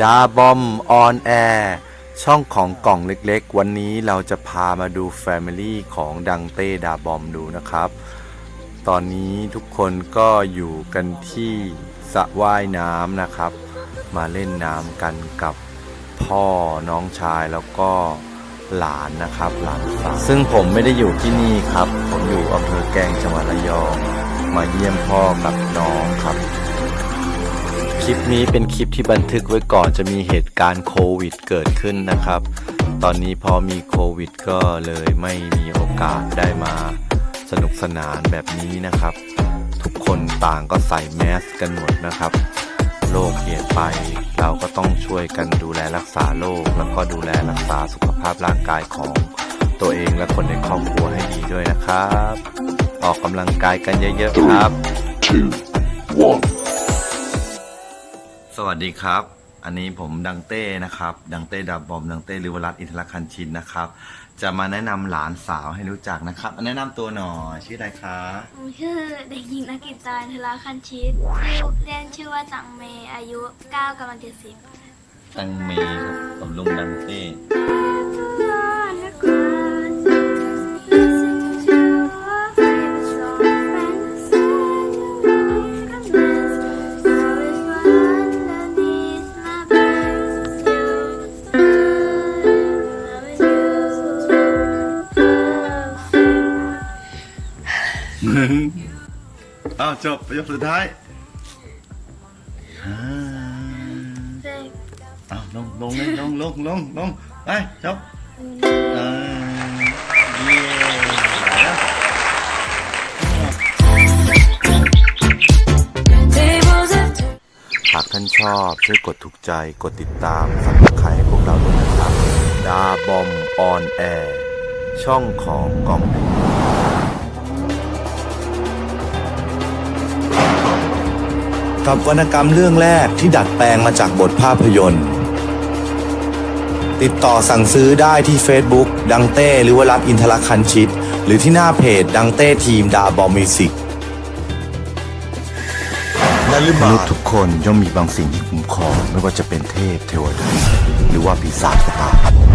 ดาบอมออนแอร์ช่องของกล่องเล็กๆ วันนี้เราจะพามาดู Family ของดังเต้ดาบอมดูนะครับ ตอนนี้ทุกคนก็อยู่กันที่สระว่ายน้ำนะครับ มาเล่นน้ำกันกับพ่อน้องชายแล้วก็หลานนะครับหลานสาวซึ่งผมไม่ได้อยู่ที่นี่ครับ ผมอยู่อำเภอแกลงจังหวัดระยอง มาเยี่ยมพ่อกับน้องครับ ลิปนี้เป็นคลิปที่บันทึกไว้ก่อนจะมีเหตุการณ์โควิดเกิดขึ้นนะครับ ตอนนี้พอมีโควิดก็เลยไม่มีโอกาสได้มาสนุกสนานแบบนี้นะครับ ทุกคนต่างก็ใส่แมสกันหมดนะครับโรคเปลี่ยนไป เราก็ต้องช่วยกันดูแลรักษาโรคแล้วก็ดูแลรักษาสุขภาพร่างกายของตัวเองและคนในครอบครัวให้ดีด้วยนะครับ ออกกำลังกายกันเยอะๆครับ two, one. สวัสดีครับ อันนี้ผมดังเต้นะครับ ดังเต้ดับบอม ดังเต้ลิวรัตน์อินทรคันชินนะครับ จะมาแนะนำหลานสาวให้รู้จักนะครับ แนะนำตัวหน่อยชื่ออะไรคะผมชื่อเด็กหญิงนักกิตาเทลาคันชิตชื่อเล่นชื่อว่าจังเมย์อายุ9กำลังจะสิบตังเมย์ครับผมลุงดังเต้ อ้าวจบประโยคสุดท้ายอ่าอ้าวลงลงเลยลงลงลงลงไปจบอ่าเย้หากท่านชอบช่วยกดถูกใจกดติดตามสับสไครพวกเราด้วยนะครับ ดาบอมออนแอร์ช่องของกองหนึ่ กับวรรณกรรมเรื่องแรกที่ดัดแปลงมาจากบทภาพยนตร์ ติดต่อสั่งซื้อได้ที่ Facebook ดังเต้หรือว่ารัตน์อินทรคันชิต หรือที่หน้าเพจดังเต้ทีมดาบอมิวสิกมนุษย์ทุกคนย่อมมีบางสิ่งที่คุ้มครองไม่ว่าจะเป็นเทพเทวดาหรือว่าปีศาจก็ตาม